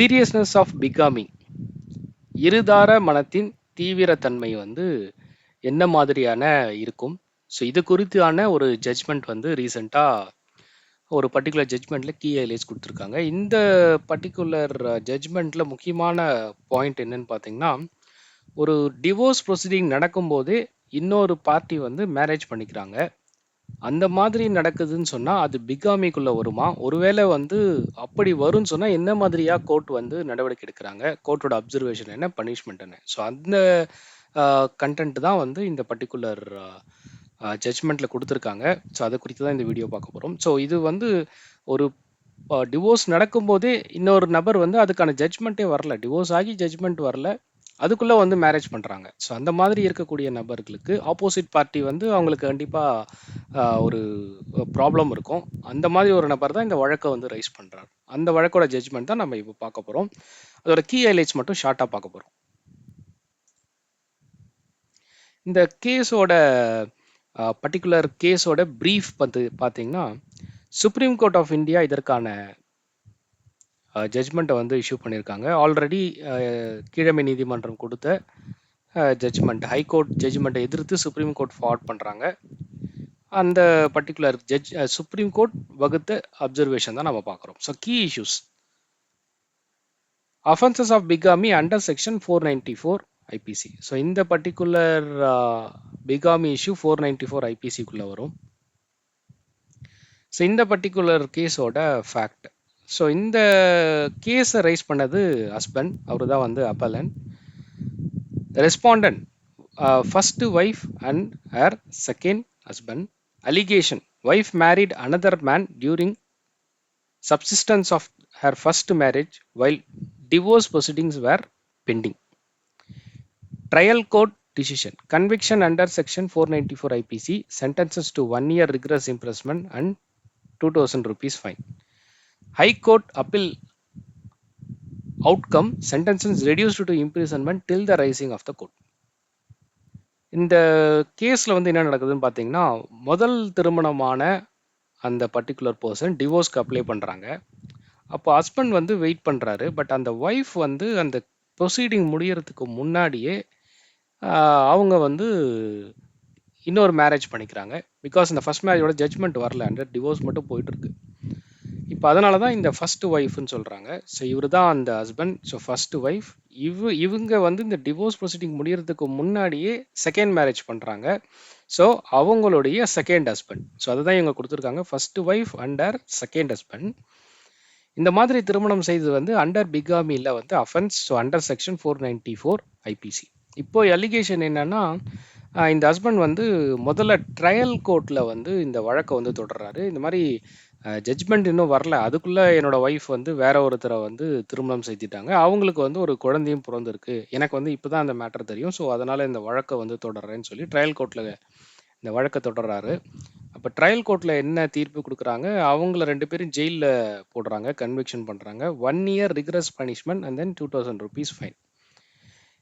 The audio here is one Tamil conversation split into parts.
சீரியஸ்னஸ் ஆஃப் பிகாமிங் இருதார மனத்தின் தீவிரத்தன்மை வந்து என்ன மாதிரியான இருக்கும்? ஸோ இது குறித்தான ஒரு ஜட்ஜ்மெண்ட் வந்து ரீசெண்டாக ஒரு பர்டிகுலர் ஜட்ஜ்மெண்ட்டில் கீ ஐலேஜ் கொடுத்துருக்காங்க. இந்த பர்டிகுலர் ஜட்ஜ்மெண்ட்டில் முக்கியமான பாயிண்ட் என்னன்னு பார்த்தீங்கன்னா ஒரு டிவோர்ஸ் ப்ரொசீடிங் நடக்கும்போதே இன்னொரு பார்ட்டி வந்து மேரேஜ் பண்ணிக்கிறாங்க. அந்த மாதிரி நடக்குதுன்னு சொன்னா அது பிகாமிக்குள்ள வருமா? ஒருவேளை வந்து அப்படி வரும்னு சொன்னா என்ன மாதிரியா கோர்ட் வந்து நடவடிக்கை எடுக்கிறாங்க? கோர்ட்டோட அப்சர்வேஷன் என்ன பனிஷ்மெண்ட் என்ன? ஸோ அந்த கண்டென்ட் தான் வந்து இந்த பர்டிகுலர் ஜட்ஜ்மெண்ட்ல கொடுத்துருக்காங்க. ஸோ அதை குறித்து தான் இந்த வீடியோ பார்க்க போகிறோம் ஸோ இது வந்து ஒரு டிவோர்ஸ் நடக்கும்போதே இன்னொரு நபர் வந்து அதுக்கான ஜட்ஜ்மெண்ட்டே வரல. டிவோர்ஸ் ஆகி ஜட்ஜ்மெண்ட் வரல. அதுக்குள்ளே வந்து மேரேஜ் பண்ணுறாங்க ஸோ அந்த மாதிரி இருக்கக்கூடிய நபர்களுக்கு ஆப்போசிட் பார்ட்டி வந்து அவங்களுக்கு கண்டிப்பாக ஒரு ப்ராப்ளம் இருக்கும். அந்த மாதிரி ஒரு நபர் தான் இந்த வழக்கை வந்து ரைஸ் பண்ணுறாரு அந்த வழக்கோட ஜட்ஜ்மெண்ட் தான் நம்ம இப்போ பார்க்க போகிறோம் அதோட கீ ஹைலைட்ஸ் மட்டும் ஷார்ட்டாக பார்க்க போகிறோம் இந்த கேஸோட பர்டிகுலர் கேஸோட ப்ரீஃப் பார்த்து பார்த்தீங்கன்னா சுப்ரீம் கோர்ட் ஆஃப் இந்தியா இதற்கான ஜட்ஜ்மெண்ட்டை வந்து இஷ்யூ பண்ணியிருக்காங்க. ஆல்ரெடி கீழமை நீதிமன்றம் கொடுத்த ஜட்ஜ்மெண்ட் ஹைகோர்ட் ஜட்ஜ்மெண்ட்டை எதிர்த்து சுப்ரீம் கோர்ட் ஃபார்வர்ட் பண்ணுறாங்க அந்த பர்டிகுலர் ஜட்ஜ் சுப்ரீம் கோர்ட் வகுத்த அப்சர்வேஷன் தான் நம்ம பார்க்குறோம். So key issues offences of bigamy under section four ninety four IPC so இந்த particular bigamy issue four ninety four ஐபிசிக்குள்ளே வரும். ஸோ இந்த பர்டிகுலர் கேஸோட ஃபேக்ட் ஸோ இந்த கேஸை ரைஸ் பண்ணது ஹஸ்பண்ட் அவர் தான் வந்து appellant. Respondent first wife and her second husband allegation wife married another man during subsistence of her first marriage while divorce proceedings were pending trial court decision conviction under section 494 ipc sentences to one year rigorous imprisonment and 2000 rupees fine. High court appeal outcome sentences reduced to imprisonment till the rising of the court. இந்த கேஸில் வந்து என்ன நடக்குதுன்னு பார்த்தீங்கன்னா முதல் திருமணமான அந்த பர்டிகுலர் பர்சன் டிவோர்ஸ்க்கு அப்ளை பண்ணுறாங்க அப்போ ஹஸ்பண்ட் வந்து வெயிட் பண்ணுறாரு பட் அந்த ஒய்ஃப் வந்து அந்த ப்ரொசீடிங் முடியறதுக்கு முன்னாடியே அவங்க வந்து இன்னொரு மேரேஜ் பண்ணிக்கிறாங்க. பிகாஸ் இந்த ஃபஸ்ட் மேரேஜோட ஜட்ஜ்மெண்ட் வரல. அண்டர் டிவோர்ஸ் மட்டும் போயிட்டுருக்கு இப்போ அதனால தான் இந்த ஃபர்ஸ்ட் ஒய்ஃப்னு சொல்கிறாங்க ஸோ இவர் தான் அந்த ஹஸ்பண்ட் ஸோ ஃபர்ஸ்ட் ஒய்ஃப் இவ இவங்க வந்து இந்த டிவோர்ஸ் ப்ரொசீடிங் முடியறதுக்கு முன்னாடியே செகண்ட் மேரேஜ் பண்ணுறாங்க ஸோ அவங்களுடைய செகண்ட் ஹஸ்பண்ட் ஸோ அதுதான் இவங்க கொடுத்துருக்காங்க. First wife under second husband இந்த மாதிரி திருமணம் செய்தது வந்து அண்டர் பிகாமியில் வந்து offence so under section four ninety four IPC இப்போ அலிகேஷன் என்னன்னா இந்த ஹஸ்பண்ட் வந்து முதல்ல ட்ரையல் கோர்ட்டில் வந்து இந்த வழக்கை வந்து தொடர்றாரு. இந்த மாதிரி ஜட்ஜ்மெண்ட் இன்னும் வரல. அதுக்குள்ளே என்னோட ஒய்ஃப் வந்து வேற ஒருத்தரை வந்து திருமணம் செய்துட்டாங்க அவங்களுக்கு வந்து ஒரு குழந்தையும் பிறந்திருக்கு. எனக்கு வந்து இப்போ தான் அந்த மேட்டர் தெரியும். ஸோ அதனால் இந்த வழக்கை வந்து தொடர்றேன்னு சொல்லி ட்ரையல் கோர்ட்டில் இந்த வழக்கை தொடர்றாரு. அப்போ ட்ரையல் கோர்ட்டில் என்ன தீர்ப்பு கொடுக்குறாங்க? அவங்கள ரெண்டு பேரும் ஜெயிலில் போடுறாங்க. கன்விக்ஷன் பண்ணுறாங்க one year rigorous punishment and then two thousand rupees fine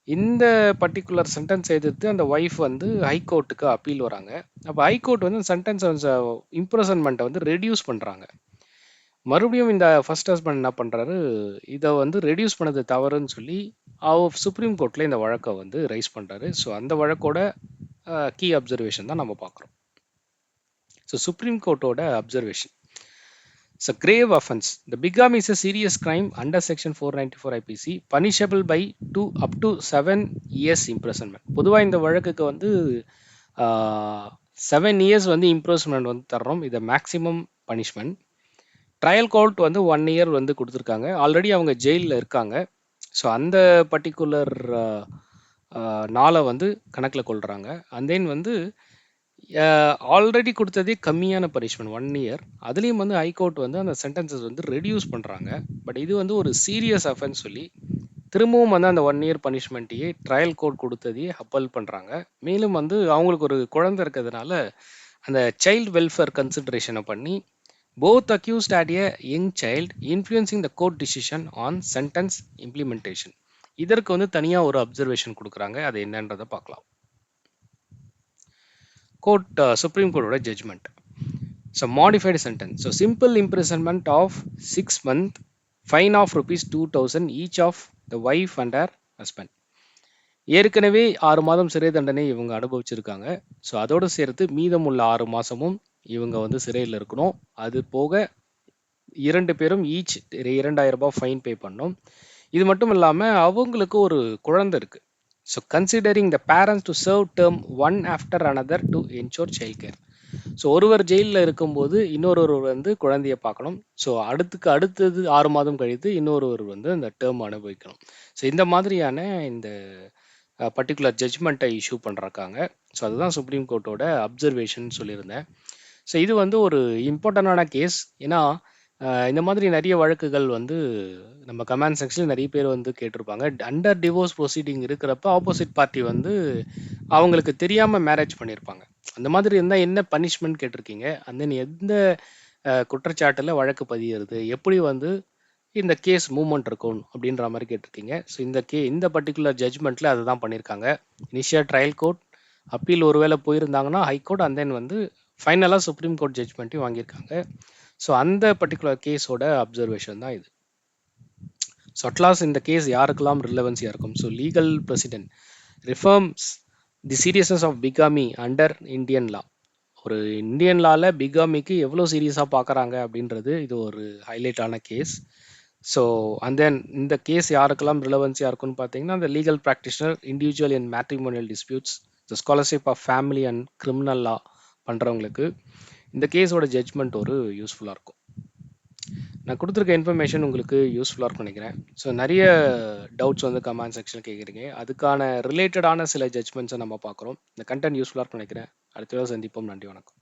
இந்த பர்டிகுலர் சென்டென்ஸ் எதிர்த்து அந்த ஒய்ஃப் வந்து ஹைகோர்ட்டுக்கு அப்பீல் வராங்க. அப்போ ஹைகோர்ட் வந்து சென்டென்ஸ் இம்ப்ரெசன்மெண்ட்டை வந்து ரெடியூஸ் பண்ணுறாங்க மறுபடியும் இந்த ஃபர்ஸ்ட் ஹஸ்பண்ட் என்ன பண்ணுறாரு இதை வந்து ரெடியூஸ் பண்ணது தவறுன்னு சொல்லி அவர் சுப்ரீம் கோர்ட்டில் இந்த வழக்கை வந்து ரைஸ் பண்ணுறாரு ஸோ அந்த வழக்கோட கீ அப்சர்வேஷன் தான் நம்ம பார்க்குறோம். So supreme கோர்ட்டோட observation It's a grave offense. The bigamy is a serious crime under section 494 IPC, punishable by two up to seven years imprisonment. பொதுவாக இந்த வழக்குக்கு வந்து செவன் இயர்ஸ் வந்து இம்ப்ரூவ்மெண்ட் வந்து தர்றோம். இது மேக்ஸிமம் பனிஷ்மெண்ட் ட்ரையல் கோர்ட் வந்து ஒன் இயர் வந்து கொடுத்துருக்காங்க. ஆல்ரெடி அவங்க ஜெயிலில் இருக்காங்க. ஸோ அந்த பர்டிகுலர் நாளை வந்து கணக்கில் கொள்கிறாங்க அண்ட் தென் வந்து ஆல்ரெடி கொடுத்ததே கம்மியான பனிஷ்மெண்ட் ஒன் இயர் அதுலேயும் வந்து ஹைகோர்ட் வந்து அந்த சென்டென்சஸ் வந்து ரெடியூஸ் பண்ணுறாங்க பட் இது வந்து ஒரு சீரியஸ் அஃபென்ஸ் சொல்லி திரும்பவும் வந்து அந்த ஒன் இயர் பனிஷ்மெண்ட்டையே ட்ரையல் கோர்ட் கொடுத்ததையே அப்பல் பண்ணுறாங்க மேலும் வந்து அவங்களுக்கு ஒரு குழந்தை இருக்கிறதுனால அந்த சைல்டு வெல்ஃபேர் கன்சிடரேஷனை பண்ணி both accused had a young child influencing the court decision on sentence implementation இதற்கு வந்து தனியாக ஒரு அப்சர்வேஷன் கொடுக்குறாங்க. அது என்னன்றதை பார்க்கலாம். Court supreme கோர்ட்டோட judgement so modified sentence so simple imprisonment of six month fine of rupees two thousand each of the wife and her husband ஏற்கனவே ஆறு மாதம் சிறை தண்டனை இவங்க அனுபவிச்சிருக்காங்க. ஸோ அதோடு சேர்த்து மீதம் உள்ள ஆறு மாதமும் இவங்க வந்து சிறையில் இருக்கணும். அது போக இரண்டு பேரும் ஈச் இரண்டாயிரம் ரூபாய் ஃபைன் பே பண்ணணும். இது மட்டும் இல்லாமல் அவங்களுக்கு ஒரு குழந்தை இருக்குது so considering the parents to serve term one after another to ensure child care so ஒருவர் ஜெயிலில் இருக்கும்போது இன்னொருவர் வந்து குழந்தைய பார்க்கணும். ஸோ அடுத்துக்கு அடுத்தது ஆறு மாதம் கழித்து இன்னொருவர் வந்து அந்த டேர்ம் அனுபவிக்கணும். ஸோ இந்த மாதிரியான இந்த பர்டிகுலர் ஜட்ஜ்மெண்ட்டை இஷ்யூ பண்ணுறாங்க ஸோ அதுதான் சுப்ரீம் கோர்ட்டோட அப்சர்வேஷன் சொல்லியிருந்தேன். ஸோ இது வந்து ஒரு இம்பார்ட்டண்டான கேஸ் ஏன்னா இந்த மாதிரி நிறைய வழக்குகள் வந்து நம்ம கமெண்ட் செக்ஷனில் நிறைய பேர் வந்து கேட்டிருப்பாங்க. அண்டர் டிவோர்ஸ் ப்ரொசீடிங் இருக்கிறப்ப ஆப்போசிட் பார்ட்டி வந்து அவங்களுக்கு தெரியாமல் மேரேஜ் பண்ணியிருப்பாங்க. அந்த மாதிரி இருந்தால் என்ன பனிஷ்மெண்ட் கேட்டிருக்கீங்க? அந்த எந்த குற்றச்சாட்டில் குற்றச்சாட்டுல வழக்கு பதிகிறது எப்படி வந்து இந்த கேஸ் மூமெண்ட் இருக்கும்? அப்படின்ற மாதிரி கேட்டிருக்கீங்க. ஸோ இந்த கே இந்த பர்டிகுலர் ஜட்ஜ்மெண்ட்டில் அதுதான் பண்ணியிருக்காங்க. இனிஷியல் ட்ரையல் கோர்ட் அப்பீல் ஒருவேளை போயிருந்தாங்கன்னா ஹைகோர்ட் அண்ட் தென் வந்து ஃபைனலாக சுப்ரீம் கோர்ட் ஜட்ஜ்மெண்ட்டையும் வாங்கியிருக்காங்க. ஸோ அந்த பர்டிகுலர் கேஸோட அப்சர்வேஷன் தான் இது. ஸோ அட்லாஸ் இந்த கேஸ் யாருக்கெல்லாம் ரிலவன்ஸியாக இருக்கும்? So legal precedent reforms the seriousness of bigamy under Indian law ஒரு இந்தியன் லால பிகாமிக்கு எவ்வளோ சீரியஸாக பார்க்குறாங்க அப்படின்றது இது ஒரு ஹைலைட்டான கேஸ் ஸோ அண்ட் தென் இந்த கேஸ் யாருக்கெல்லாம் ரிலவன்ஸியாக இருக்கும்னு பார்த்தீங்கன்னா அந்த legal practitioner individual and matrimonial disputes the scholarship of family and criminal law பண்ணுறவங்களுக்கு இந்த கேஸோட ஜட்ஜ்மெண்ட் ஒரு யூஸ்ஃபுல்லாக இருக்கும். நான் கொடுத்துருக்க இன்ஃபர்மேஷன் உங்களுக்கு யூஸ்ஃபுல்லாக இருக்கும்னு நினைக்கிறேன். ஸோ நிறைய டவுட்ஸ் வந்து கமெண்ட் செக்ஷன் கேட்குறீங்க அதுக்கான ரிலேட்டடான சில ஜட்ஜ்மெண்ட்ஸை நம்ம பார்க்குறோம். இந்த கண்டென்ட் யூஸ்ஃபுல்லாக இருக்கும்னு நினைக்கிறேன். அடுத்த சந்திப்போம். நன்றி வணக்கம்.